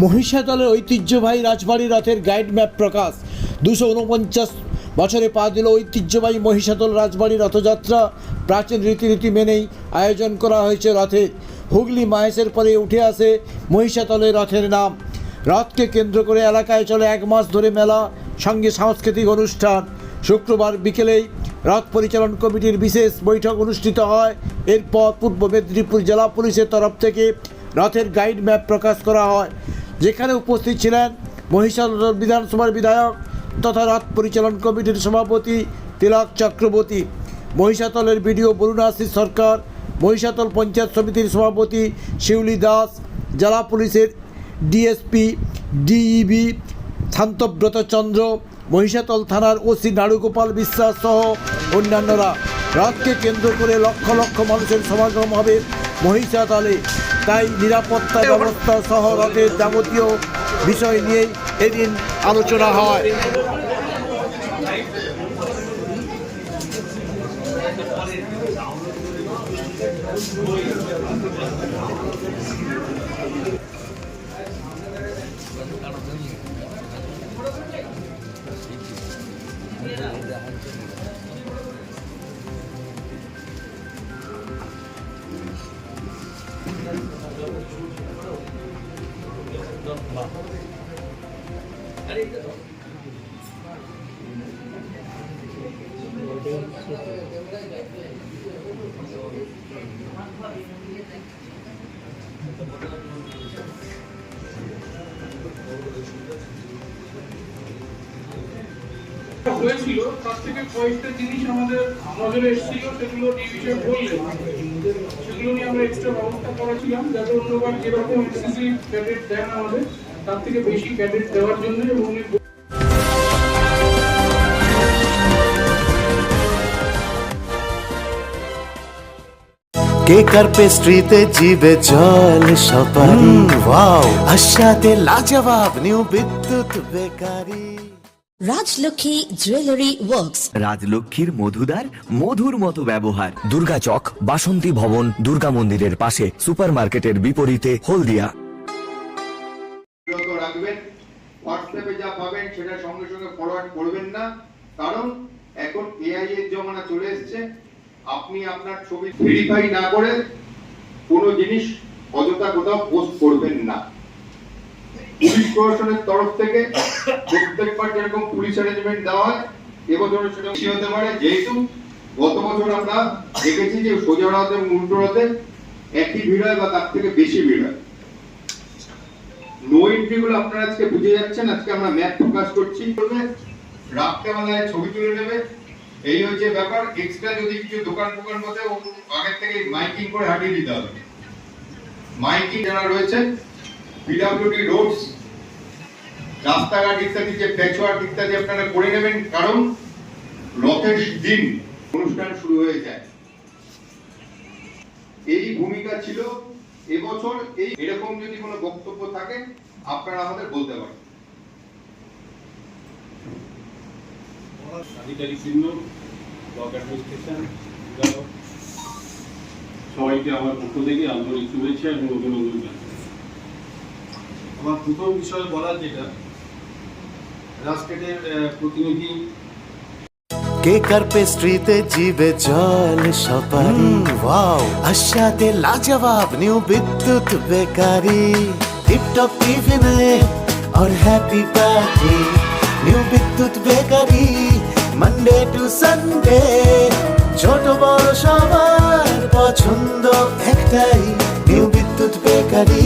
মহিষাদলের ঐতিহ্যবাহী রাজবাড়ি রথের guide map প্রকাশ। দুশো উনপঞ্চাশ বছরে পা দিল ঐতিহ্যবাহী মহিষাদল রাজবাড়ি রথযাত্রা। প্রাচীন রীতিনীতি মেনেই আয়োজন করা হয়েছে রথের হুগলি মাহেশের পরে উঠে আসে মহিষাদলের রথের নাম। রথকে কেন্দ্র করে এলাকায় চলে এক মাস ধরে মেলা, সঙ্গে সাংস্কৃতিক অনুষ্ঠান। শুক্রবার বিকেলেই রথ পরিচালন কমিটির বিশেষ বৈঠক অনুষ্ঠিত হয়। এরপর পূর্ব মেদিনীপুর জেলা পুলিশের তরফ থেকে রথের গাইড ম্যাপ প্রকাশ করা হয়। যেখানে উপস্থিত ছিলেন মহিষাদল বিধানসভার বিধায়ক তথা রথ পরিচালন কমিটির সভাপতি তিলক চক্রবর্তী। মহিষাতলের বিডিও বরুণাশিস সরকার, মহিষাতল পঞ্চায়েত সমিতির সভাপতি শিউলি দাস, জেলা পুলিশের ডিএসপি, ডিইবি শান্তব্রত চন্দ্র, মহিষাতল থানার ওসি নাড়ুগোপাল বিশ্বাস সহ অন্যান্যরা। রথকে কেন্দ্র করে লক্ষ লক্ষ মানুষের সমাগম হবে মহিষাতলে। তাই নিরাপত্তা ব্যবস্থা সহ রথের যাবতীয় বিষয় নিয়েই এদিন আলোচনা হয়। ありがとうございます。হয়েছিল তার থেকে কয়েকটা জিনিস আমাদের নজরে এসেছিল সেগুলো ডিভিশন বললেন সেগুলো নিয়ে আমরা এক্সট্রা ব্যবস্থা করেছিলাম যাতে অন্যবার যেরকম এসএসসি ক্যাডেট দেন আমাদের তার থেকে বেশি ক্যাডেট দেওয়ার জন্য এবং উনি কেকার পেস্ট্রিতে জিবে জল সপারি? ওয়াও আশাতে লাজবাব new Bidyut bakery. Rajlakshmi jewellery works রাজলক্ষ্মীর মধুদার মধুর মতো ব্যবহার। দুর্গা চক বাসন্তী ভবন দুর্গা মন্দিরের পাশে সুপারমার্কেটের বিপরীতে হলদিয়া। রাখবেন হোয়াটসঅ্যাপে যা পাবেন সেটা সঙ্গে সঙ্গে ফরওয়ার্ড করবেন না কারণ এখন এআই এর জমানা চলে এসেছে। আপনি আপনার ছবি ভেরিফাই না করে কোনো জিনিস অযথা কোথাও পোস্ট করবেন না। পুলিশ তরফ থেকে প্রত্যেকবার যেরকম পুলিশ অ্যারেঞ্জমেন্ট দেওয়া হয় এবছর সেটা বেশি হতে পারে। যেহেতু গত বছর আমরা দেখেছি যে সোজা উল্টো রাতে একই ভিড় হয় বা তার থেকে বেশি ভিড় হয়। নো এন্ট্রি গুলো আপনারা আজকে বুঝে যাচ্ছেন, আজকে আমরা ম্যাপ প্রকাশ করছি। রাত্রেবেলায় ছবি তুলে নেবে। এই হচ্ছে ব্যাপার। এক্সট্রা যদি কিছু দোকান ফোকান বসে আগের থেকে মাইকিং করে হাঁটিয়ে দিতে হবে। মাইকিং যারা রয়েছে পিডাব্লিউডি রোডস রাস্তাঘাট ইত্যাদি যে প্যাচওয়ার্ক ইত্যাদি আপনারা করে নেবেন, কারণ রথের দিন অনুষ্ঠান শুরু হয়ে যায়। এই ভূমিকা ছিল এবছর, এই এরকম যদি কোনো বক্তব্য থাকে, আপনারা আমাদের বলতে পারেন। সবাইকে আমার পক্ষ থেকে আন্তরিক শুভেচ্ছা এবং অভিনন্দন জানাই। আমার প্রথম বিষয় বলার যেটা রাজকেটের আহ, প্রতিনিধি কেকার পেস্ট্রিতে জিবে জল সপারি ওয়াও আশাতে লাজবাব নিউ বিদ্যুৎ বেকারি টিপটপ টিফিনে और happy party new Bidyut bakery Monday to Sunday ছোট বড় সবার পছন্দ একটাই নিউ বিদ্যুৎ বেকারি